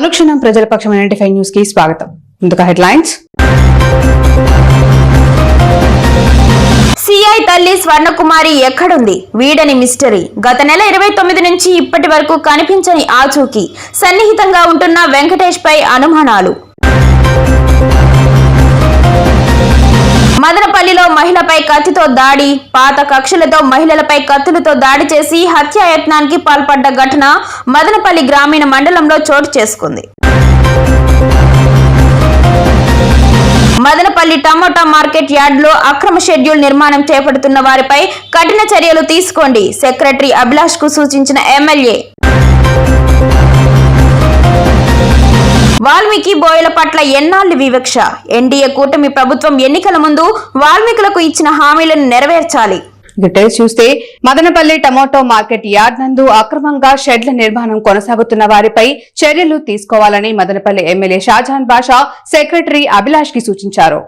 అనుక్షణం ప్రజల పక్షం ninety five న్యూస్కి స్వాగతం. ముందుగా హెడ్లైన్స్. సిఐ తల్లి స్వర్ణకుమారి ఎక్కడుంది? వీడని మిస్టరీ. గత నెల ఇరవై తొమ్మిది నుంచి ఇప్పటి వరకు కనిపించని ఆచూకీ. సన్నిహితంగా ఉంటున్న వెంకటేష్ పై అనుమానాలు. మదనపల్లిలో మహిళపై కత్తితో దాడి పాత కక్షలతో మహిళలపై కత్తులతో దాడి చేసి హత్యాయత్నానికి పాల్పడ్డ ఘటన మదనపల్లి గ్రామీణ మండలంలో చోటు చేసుకుంది. మదనపల్లి టమోటా మార్కెట్ యార్డులో అక్రమ షెడ్యూల్ నిర్మాణం చేపడుతున్న వారిపై కఠిన చర్యలు తీసుకోండి సెక్రటరీ అభిలాష్కు సూచించిన ఎమ్మెల్యే. వాల్మీకి బోయల పట్ల ఎన్నాళ్ళు వివక్ష? ఎన్డీఏ కూటమి ప్రభుత్వం ఎన్నికల ముందు వాల్మీకులకు ఇచ్చిన హామీలను నెరవేర్చాలి. డీటెయిల్స్ చూస్తే మదనపల్లి టమోటో మార్కెట్ యార్డ్ నందు అక్రమంగా షెడ్ల నిర్మాణం కొనసాగుతున్న వారిపై చర్యలు తీసుకోవాలని మదనపల్లి ఎమ్మెల్యే షాజహాన్ బాషా సెక్రటరీ అభిలాష్కి సూచించారు.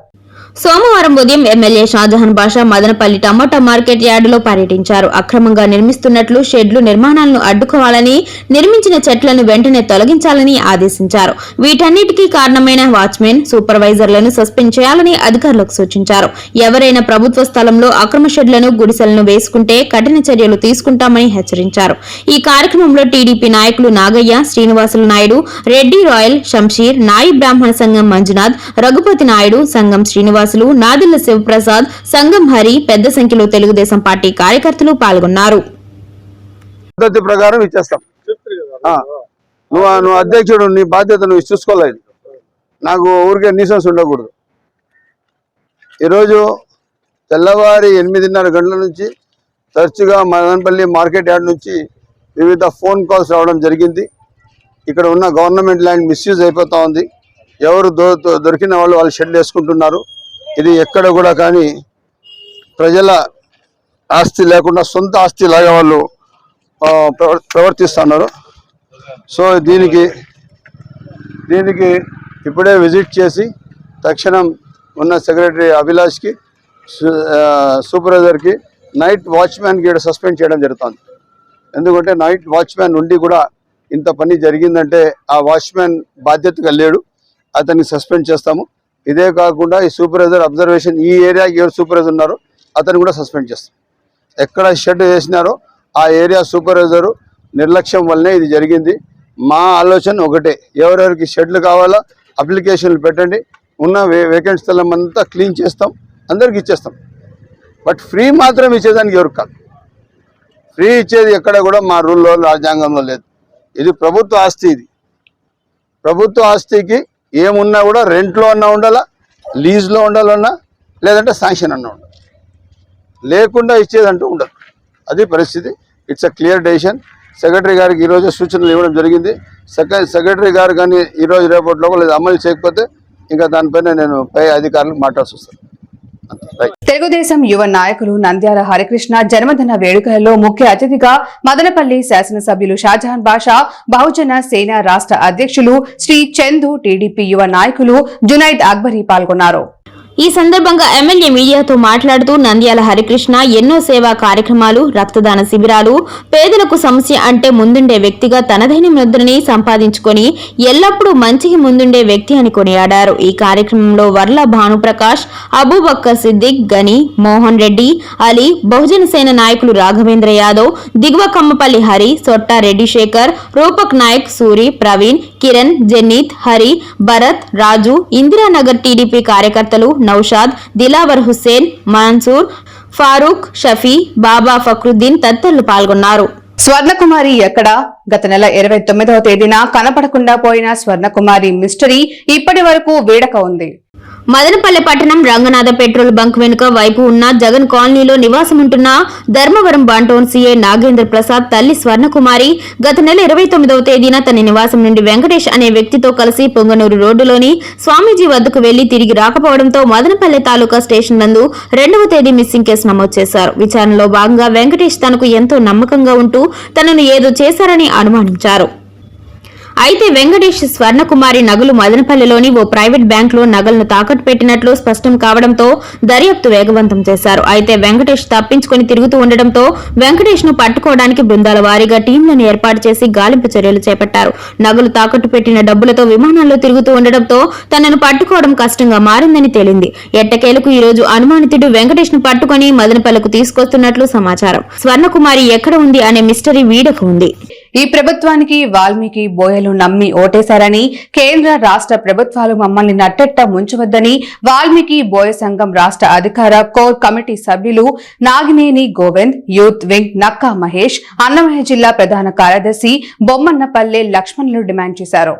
సోమవారం ఉదయం MLA Shahjahan Basha Madanapalle tomato market యార్డులో పర్యటించారు. అక్రమంగా నిర్మిస్తున్నట్లు షెడ్లు నిర్మాణాలను అడ్డుకోవాలని నిర్మించిన చెట్లను వెంటనే తొలగించాలని ఆదేశించారు. వీటన్నిటికీ కారణమైన వాచ్మెన్ సూపర్వైజర్లను సస్పెండ్ చేయాలని అధికారులకు సూచించారు. ఎవరైనా ప్రభుత్వ స్థలంలో అక్రమ షెడ్లను గుడిసెలను వేసుకుంటే కఠిన చర్యలు తీసుకుంటామని హెచ్చరించారు. ఈ కార్యక్రమంలో టీడీపీ నాయకులు నాగయ్య శ్రీనివాసులు నాయుడు రెడ్డి రాయల్ షంషీర్ నాయి బ్రాహ్మణ సంఘం మంజునాథ్ రఘుపతి నాయుడు సంఘం శ్రీనివాస్ నివాసులు నాదిళ్ళ శివప్రసాద్ సంగం హరి పెద్ద సంఖ్యలో తెలుగుదేశం పార్టీ కార్యకర్తలు పాల్గొన్నారు. పద్ధతి ప్రకారం ఇచ్చేస్తాం. నువ్వు నువ్వు అధ్యక్షుడు నీ బాధ్యత నువ్వు చూసుకోలేదు నాకు ఊరికే నీసన్స్ ఉండకూడదు. ఈరోజు తెల్లవారి ఎనిమిదిన్నర గంటల నుంచి తరచుగా మదనపల్లి మార్కెట్ యార్డ్ నుంచి వివిధ ఫోన్ కాల్స్ రావడం జరిగింది. ఇక్కడ ఉన్న గవర్నమెంట్ ల్యాండ్ మిస్యూజ్ అయిపోతూ ఉంది. ఎవరు దొరికిన వాళ్ళు వాళ్ళు షెడ్ వేసుకుంటున్నారు. ఇది ఎక్కడ కూడా కానీ ప్రజల ఆస్తి లేకుండా సొంత ఆస్తి లాగా వాళ్ళు ప్రవర్- ప్రవర్తిస్తున్నారు. సో దీనికి దీనికి ఇప్పుడే విజిట్ చేసి తక్షణం ఉన్న సెక్రటరీ అభిలాష్కి సూపర్వైజర్కి నైట్ వాచ్మ్యాన్కి ఇక్కడ సస్పెండ్ చేయడం జరుగుతుంది. ఎందుకంటే నైట్ వాచ్మ్యాన్ ఉండి కూడా ఇంత పని జరిగిందంటే ఆ వాచ్మ్యాన్ బాధ్యతగా లేడు. అతన్ని సస్పెండ్ చేస్తాము. ఇదే కాకుండా ఈ సూపర్వైజర్ అబ్జర్వేషన్ ఈ ఏరియా ఎవరు సూపర్వైజర్ ఉన్నారో. అతను కూడా సస్పెండ్ చేస్తాం. ఎక్కడ షెడ్ వేసినారో ఆ ఏరియా సూపర్వైజరు నిర్లక్ష్యం వల్లనే ఇది జరిగింది. మా ఆలోచన ఒకటే ఎవరెవరికి షెడ్లు కావాలో అప్లికేషన్లు పెట్టండి ఉన్న వే వేకెంట్ స్థలం అంతా క్లీన్ చేస్తాం అందరికి ఇచ్చేస్తాం. బట్ ఫ్రీ మాత్రం ఇచ్చేదానికి ఎవరు కాదు. ఫ్రీ ఇచ్చేది ఎక్కడ కూడా మా రూల్లో రాజ్యాంగంలో లేదు. ఇది ప్రభుత్వ ఆస్తి ఇది. ప్రభుత్వ ఆస్తికి ఏమున్నా కూడా రెంట్లో అన్నా ఉండాలా? లీజ్లో ఉండాలన్నా? లేదంటే శాంక్షన్ అన్నా ఉండాలి? లేకుండా ఇచ్చేదంటూ ఉండదు. అది పరిస్థితి. It's a clear decision secretary గారికి ఈరోజు సూచనలు ఇవ్వడం జరిగింది. సెక్ర సెక్రటరీ గారు కానీ ఈరోజు రేపటిలో లేదా అమలు చేయకపోతే ఇంకా దానిపైన నేను పై అధికారులకు మాట్లాడాల్సి వస్తాను తెలుగుదేశం యువ నాయకులు నంద్యాల హరికృష్ణ జన్మదిన వేడుకలలో ముఖ్య అతిథిగా మదనపల్లి శాసనసభ్యులు షాజహాన్ బాషా బహుజన సేన రాష్ట్ర అధ్యక్షులు శ్రీ చందు టీడీపీ యువ నాయకులు జునైద్ అక్బరీ పాల్గొన్నారు. ఈ సందర్భంగా ఎమ్మెల్యే మీడియాతో మాట్లాడుతూ నంద్యాల హరికృష్ణ ఎన్నో సేవా కార్యక్రమాలు రక్తదాన శిబిరాలు పేదలకు సమస్య అంటే ముందుండే వ్యక్తిగా తనదైన ముద్రని సంపాదించుకొని ఎల్లప్పుడూ మంచికి ముందుండే వ్యక్తి అని కొనియాడారు. ఈ కార్యక్రమంలో వర్ల భానుప్రకాష్ అబూబక్కర్ సిద్దిక్ గని మోహన్ రెడ్డి అలీ బహుజన సేన నాయకులు రాఘవేంద్ర యాదవ్ దిగువ కమ్మపల్లి హరి సొట్ట రెడ్డి శేఖర్ రూపక్ నాయక్ సూరి ప్రవీణ్ కిరణ్ జెన్నీత్ హరి భరత్ రాజు ఇందిరానగర్ టీడీపీ కార్యకర్తలు నౌషాద్ దిలావర్ హుస్సేన్ మన్సూర్ ఫారూక్ షఫీ బాబా ఫక్రుద్దీన్ తదితరులు పాల్గొన్నారు. స్వర్ణకుమారి ఎక్కడ? గత నెల ఇరవై తొమ్మిదవ తేదీన కనపడకుండా పోయిన స్వర్ణకుమారి మిస్టరీ ఇప్పటి వరకు వేడక ఉంది. మదనపల్లె పట్టణం రంగనాథ పెట్రోల్ బంక్ వెనుక వైపు ఉన్న జగన్ కాలనీలో నివాసం ఉంటున్న ధర్మవరం బంటోన్ సీఏ నాగేంద్ర ప్రసాద్ తల్లి స్వర్ణకుమారి గత నెల ఇరవై తొమ్మిదవ తేదీన తన నివాసం నుండి వెంకటేష్ అనే వ్యక్తితో కలిసి పొంగనూరు రోడ్డులోని స్వామీజీ వద్దకు వెళ్ళి తిరిగి రాకపోవడంతో మదనపల్లె తాలూకా స్టేషన్ నందు రెండవ తేదీ మిస్సింగ్ కేసు నమోదు చేశారు. విచారణలో భాగంగా వెంకటేష్ తనకు ఎంతో నమ్మకంగా ఉంటూ తనను ఏదో చేశారని అనుమానించారు. అయితే వెంకటేష్ స్వర్ణకుమారి నగలు మదనపల్లిలోని ఓ ప్రైవేట్ బ్యాంకులో నగలను తాకట్టు పెట్టినట్లు స్పష్టం కావడంతో దర్యాప్తు వేగవంతం చేశారు. అయితే వెంకటేష్ తప్పించుకొని తిరుగుతూ ఉండడంతో వెంకటేష్ను పట్టుకోవడానికి బృందాల వారీగా టీంలను ఏర్పాటు చేసి గాలింపు చర్యలు చేపట్టారు. నగలు తాకట్టు పెట్టిన డబ్బులతో విమానాల్లో తిరుగుతూ ఉండడంతో తనను పట్టుకోవడం కష్టంగా మారిందని తేలింది. ఎట్టకేలకు ఈ రోజు అనుమానితుడు వెంకటేష్ను పట్టుకొని మదనపల్లకు తీసుకొస్తున్నట్లు సమాచారం. స్వర్ణకుమారి ఎక్కడ ఉంది అనే మిస్టరీ వీడకు ఉంది. ఈ ప్రభుత్వానికి వాల్మీకి బోయలు నమ్మి ఓటేశారని కేంద్ర రాష్ట్ర ప్రభుత్వాలు మమ్మల్ని నట్టెట్ట ముంచవద్దని వాల్మీకి బోయ సంఘం రాష్ట్ర అధికార కోర్ కమిటీ సభ్యులు నాగినేని గోవింద్ యూత్ వింగ్ నక్కా మహేష్ అన్నమయ్య జిల్లా ప్రధాన కార్యదర్శి బొమ్మన్నపల్లె లక్ష్మణులు డిమాండ్ చేశారు.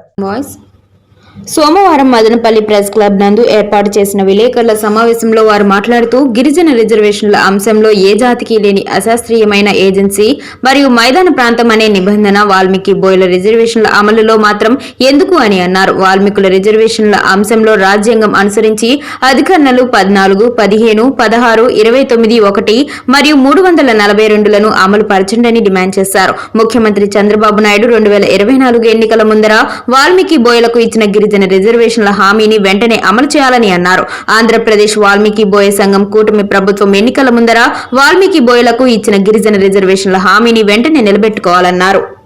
సోమవారం మదనపల్లి ప్రెస్ క్లబ్ నందు ఏర్పాటు చేసిన విలేకరుల సమావేశంలో వారు మాట్లాడుతూ గిరిజన రిజర్వేషన్ల అంశంలో ఏ జాతికి లేని అశాస్త్రీయమైన ఏజెన్సీ మరియు మైదాన ప్రాంతం అనే నిబంధన వాల్మీకి బోయల రిజర్వేషన్ల అమలులో మాత్రం ఎందుకు అని అన్నారు. వాల్మీకుల రిజర్వేషన్ల అంశంలో రాజ్యాంగం అనుసరించి అధికరణలు పద్నాలుగు పదిహేను పదహారు ఇరవై తొమ్మిది ఒకటి మరియు మూడు వందల నలభై రెండులను అమలు పరచండని డిమాండ్ చేశారు. ముఖ్యమంత్రి చంద్రబాబు నాయుడు రెండు వేల ఇరవై నాలుగు ఎన్నికల ముందర వాల్మీకి బోయలకు ఇచ్చిన గిరిజన రిజర్వేషన్ల హామీని వెంటనే అమలు చేయాలని అన్నారు. ఆంధ్రప్రదేశ్ వాల్మీకి బోయ సంఘం కూటమి ప్రభుత్వం ఎన్నికల ముందర వాల్మీకి బోయలకు ఇచ్చిన గిరిజన రిజర్వేషన్ల హామీని వెంటనే నిలబెట్టుకోవాలన్నారు.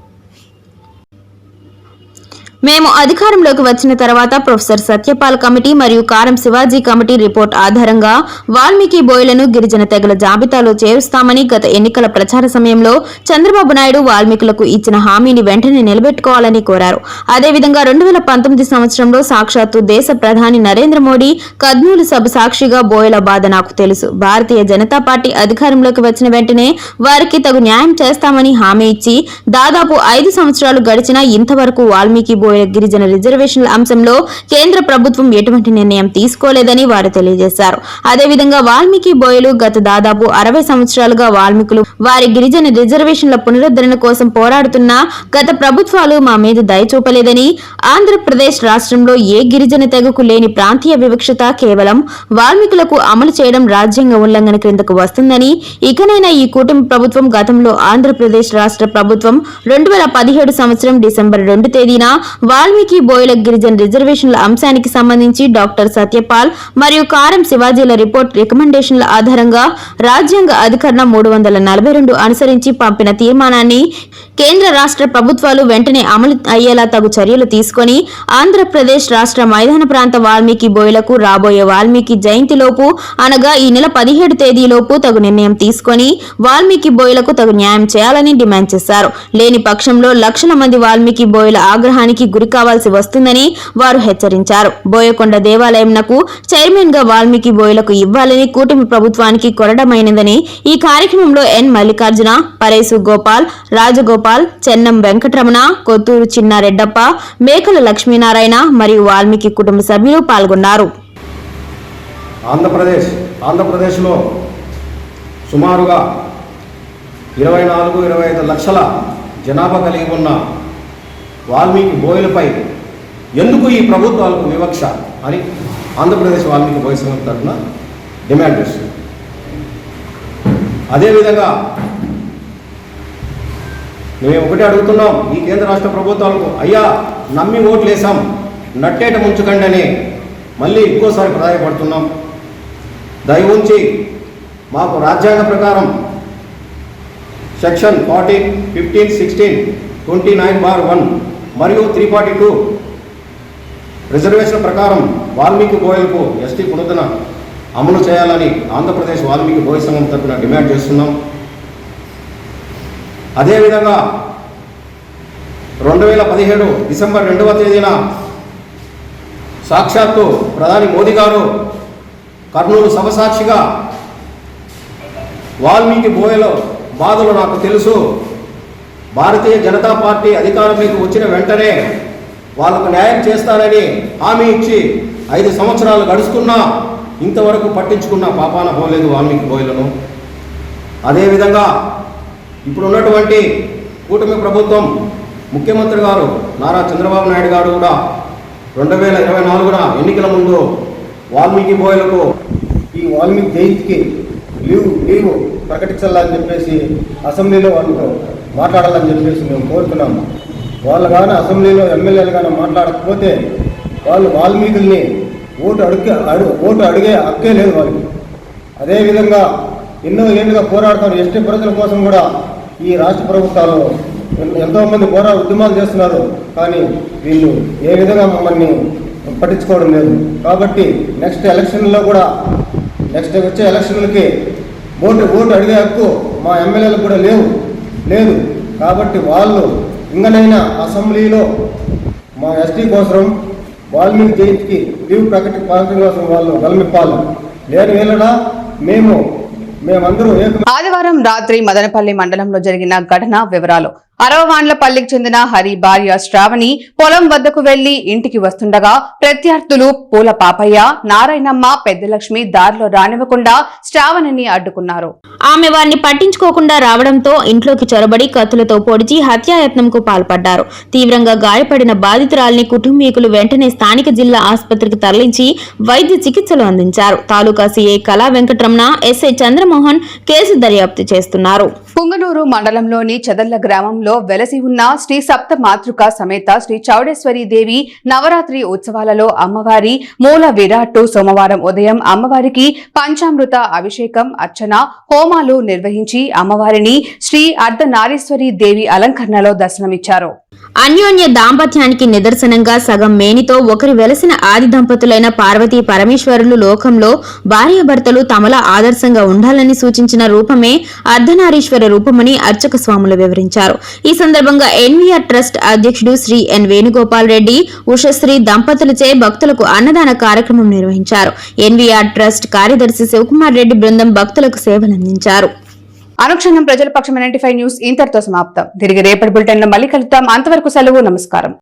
మేము అధికారంలోకి వచ్చిన తర్వాత ప్రొఫెసర్ సత్యపాల్ కమిటీ మరియు కారం శివాజీ కమిటీ రిపోర్ట్ ఆధారంగా వాల్మీకి బోయలను గిరిజన తెగల జాబితాలో చేరుస్తామని గత ఎన్నికల ప్రచార సమయంలో చంద్రబాబు నాయుడు వాల్మీకులకు ఇచ్చిన హామీని వెంటనే నిలబెట్టుకోవాలని కోరారు. అదేవిధంగా రెండు వేల పంతొమ్మిది సంవత్సరంలో సాక్షాత్తు దేశ ప్రధాని నరేంద్ర మోడీ కద్నూలు సభ సాక్షిగా బోయల బాధ నాకు తెలుసు. భారతీయ జనతా పార్టీ అధికారంలోకి వచ్చిన వెంటనే వారికి తగు న్యాయం చేస్తామని హామీ ఇచ్చి దాదాపు ఐదు సంవత్సరాలు గడిచినా ఇంతవరకు వాల్మీకి బోయ గిరిజన రిజర్వేషన్ల అంశంలో కేంద్ర ప్రభుత్వం ఎటువంటి నిర్ణయం తీసుకోలేదని వారు తెలియజేశారు. అదేవిధంగా వాల్మీకి బోయలు గత దాదాపు అరవై సంవత్సరాలుగా వాల్మీకులు వారి గిరిజన రిజర్వేషన్ల పునరుద్ధరణ కోసం పోరాడుతున్నా గత ప్రభుత్వాలు మా మీద దయచూపలేదని ఆంధ్రప్రదేశ్ రాష్ట్రంలో ఏ గిరిజన తెగకు లేని ప్రాంతీయ వివక్షత కేవలం వాల్మీకులకు అమలు చేయడం రాజ్యాంగ ఉల్లంఘన క్రిందకు వస్తుందని ఇకనైనా ఈ కూటమి ప్రభుత్వం గతంలో ఆంధ్రప్రదేశ్ రాష్ట్ర ప్రభుత్వం రెండు వేల పదిహేడు సంవత్సరం డిసెంబర్ రెండు తేదీన వాల్మీకి బోయల గిరిజన రిజర్వేషన్ల అంశానికి సంబంధించి డాక్టర్ సత్యపాల్ మరియు కారం శివాజీల రిపోర్ట్ రికమెండేషన్ల ఆధారంగా రాజ్యాంగ అధికరణ మూడు వందల నలభై రెండు అనుసరించి పంపిన తీర్మానాన్ని కేంద్ర రాష్ట్ర ప్రభుత్వాలు వెంటనే అమలు అయ్యేలా తగు చర్యలు తీసుకొని ఆంధ్రప్రదేశ్ రాష్ట్ర మైదాన ప్రాంత వాల్మీకి బోయలకు రాబోయే వాల్మీకి జయంతిలోపు అనగా ఈ నెల పదిహేడు తేదీలోపు తగు నిర్ణయం తీసుకొని వాల్మీకి బోయలకు తగు న్యాయం చేయాలని డిమాండ్ చేశారు. లేని పక్షంలో లక్షల మంది వాల్మీకి బోయల ఆగ్రహానికి గురి కావాల్సి వస్తుందని వారు హెచ్చరించారు. బోయకొండ దేవాలయంనకు చైర్మన్గా వాల్మీకి బోయలకు ఇవ్వాలని కూటమి ప్రభుత్వానికి కొరడమైనదని ఈ కార్యక్రమంలో ఎన్ మల్లికార్జున పరేసు గోపాల్ రాజగోపాల్ చెన్నం వెంకటరమణ కొత్తూరు చిన్నారెడ్డప్ప మేకల లక్ష్మీనారాయణ మరియు వాల్మీకి కుటుంబ సభ్యులు పాల్గొన్నారు. ఆంధ్రప్రదేశ్ ఆంధ్రప్రదేశ్లో సుమారుగా ఇరవై నాలుగు ఇరవై ఐదు లక్షల జనాభా కలిగి ఉన్న వాల్మీకి బోయలపై ఎందుకు ఈ ప్రభుత్వాలకు వివక్ష అని ఆంధ్రప్రదేశ్ వాల్మీకి బోయ సంఘం తరఫున డిమాండ్ చేస్తుంది. అదేవిధంగా మేము ఒకటే అడుగుతున్నాం ఈ కేంద్ర రాష్ట్ర ప్రభుత్వాలకు అయ్యా నమ్మి ఓట్లు వేసాం నట్టేట ముంచుకండి అని మళ్ళీ ఇంకోసారి ప్రాధాయపడుతున్నాం. దయ ఉంచి మాకు రాజ్యాంగ ప్రకారం section fourteen fifteen sixteen twenty nine bar one మరియు త్రీ ఫార్టీ టూ రిజర్వేషన్ ప్రకారం వాల్మీకి గోయలకు ఎస్టీ పునరుద్ధరణ అమలు చేయాలని ఆంధ్రప్రదేశ్ వాల్మీకి బోయ సంఘం తరఫున డిమాండ్ చేస్తున్నాం. అదేవిధంగా రెండు వేల పదిహేడు డిసెంబర్ రెండవ తేదీన సాక్షాత్తు ప్రధాని మోదీ గారు కర్నూలు సభ సాక్షిగా వాల్మీకి బోయలో బాధలు నాకు తెలుసు. భారతీయ జనతా పార్టీ అధికారంలోకి వచ్చిన వెంటనే వాళ్ళకు న్యాయం చేస్తారని హామీ ఇచ్చి ఐదు సంవత్సరాలు గడుస్తున్నా ఇంతవరకు పట్టించుకున్న పాపాన పోలేదు వాల్మీకి బోయలను అదేవిధంగా ఇప్పుడున్నటువంటి కూటమి ప్రభుత్వం ముఖ్యమంత్రి గారు నారా చంద్రబాబు నాయుడు గారు కూడా రెండు వేల ఇరవై నాలుగున ఎన్నికల ముందు వాల్మీకి బోయలకు ఈ వాల్మీకి జయంతికి లీవ్ లీవ్ ప్రకటించాలని చెప్పేసి అసెంబ్లీలో వాళ్ళతో మాట్లాడాలని చెప్పేసి మేము కోరుతున్నాము. వాళ్ళు కానీ అసెంబ్లీలో ఎమ్మెల్యేలు కానీ మాట్లాడకపోతే వాళ్ళు వాల్మీకుల్ని ఓటు అడిగే అడు ఓటు అడిగే హక్కే లేదు వాళ్ళకి. అదేవిధంగా ఎన్నో ఏళ్ళుగా పోరాడుతున్న ఎస్టీ ప్రజల కోసం కూడా ఈ రాష్ట్ర ప్రభుత్వాలు ఎంతోమంది పోరా ఉద్యమాలు చేస్తున్నారు. కానీ వీళ్ళు ఏ విధంగా మమ్మల్ని పట్టించుకోవడం లేదు. కాబట్టి నెక్స్ట్ ఎలక్షన్లో కూడా నెక్స్ట్ వచ్చే ఎలక్షన్లకి ఓటు ఓటు అడిగే హక్కు మా ఎమ్మెల్యేలకు కూడా లేవు. లేదు. కాబట్టి వాళ్ళు ఇంకనైనా అసెంబ్లీలో మా ఎస్టీ కోసం వాల్మీకి జయంతికి లీవ్ ప్రకటి ప్రకటన కోసం వాళ్ళు గలమిప్పాలి లేని వేళ మేము ఆదివారం రాత్రి మదనపల్లి మండలంలో జరిగిన ఘటన వివరాలు. అరవవాండ్లపల్లికి చెందిన హరి భార్య శ్రావణి పొలం వద్దకు వెళ్ళి ఇంటికి వస్తుండగా ప్రత్యర్థులు పూల పాపయ్య నారాయణమ్మ పెద్దలక్ష్మి దారిలో రానివ్వకుండా శ్రావణిని అడ్డుకున్నారు. ఆమె వారిని పట్టించుకోకుండా రావడంతో ఇంట్లోకి చొరబడి కత్తులతో పొడిచి హత్యాయత్నంకు పాల్పడ్డారు. తీవ్రంగా గాయపడిన బాధితురాలిని కుటుంబీకులు వెంటనే స్థానిక జిల్లా ఆసుపత్రికి తరలించి వైద్య చికిత్సలు అందించారు. తాలూకా సీఏ కళా వెంకటరమణ ఎస్ఐ చంద్రమోహన్ కేసు దర్యాప్తు చేస్తున్నారు. పుంగనూరు మండలంలోని చదర్ల గ్రామంలో వెలసి ఉన్న శ్రీ సప్త మాతృక సమేత శ్రీ చౌడేశ్వరి దేవి నవరాత్రి ఉత్సవాలలో అమ్మవారి మూల విరాట్టు సోమవారం ఉదయం అమ్మవారికి పంచామృత అభిషేకం అర్చన హోమాలు నిర్వహించి అమ్మవారిని శ్రీ అర్ధనారీశ్వరి దేవి అలంకరణలో దర్శనమిచ్చారు. అన్యోన్య దాంపత్యానికి నిదర్శనంగా సగం మేనితో ఒకరి వెలసిన ఆది దంపతులైన పార్వతీ పరమేశ్వరులు లోకంలో భార్యాభర్తలు తమలా ఆదర్శంగా ఉండాలని సూచించిన రూపమే అర్ధనారీశ్వర రూపమని అర్చక స్వాములు వివరించారు. ఈ సందర్భంగా ఎన్వీఆర్ ట్రస్ట్ అధ్యక్షుడు శ్రీ ఎన్ వేణుగోపాల్ రెడ్డి ఉషశ్రీ దంపతులచే భక్తులకు అన్నదాన కార్యక్రమం నిర్వహించారు. ఎన్వీఆర్ ట్రస్ట్ కార్యదర్శి శివకుమార్ రెడ్డి బృందం భక్తులకు సేవలందించారు. అనుక్షణం ప్రజల పక్షం నైన్టీ ఫైవ్ న్యూస్ ఇంతటితో సమాప్తం. తిరిగి రేపటి బులెటిన్లో మళ్ళీ కలుద్దాం. అంతవరకు సెలవు నమస్కారం.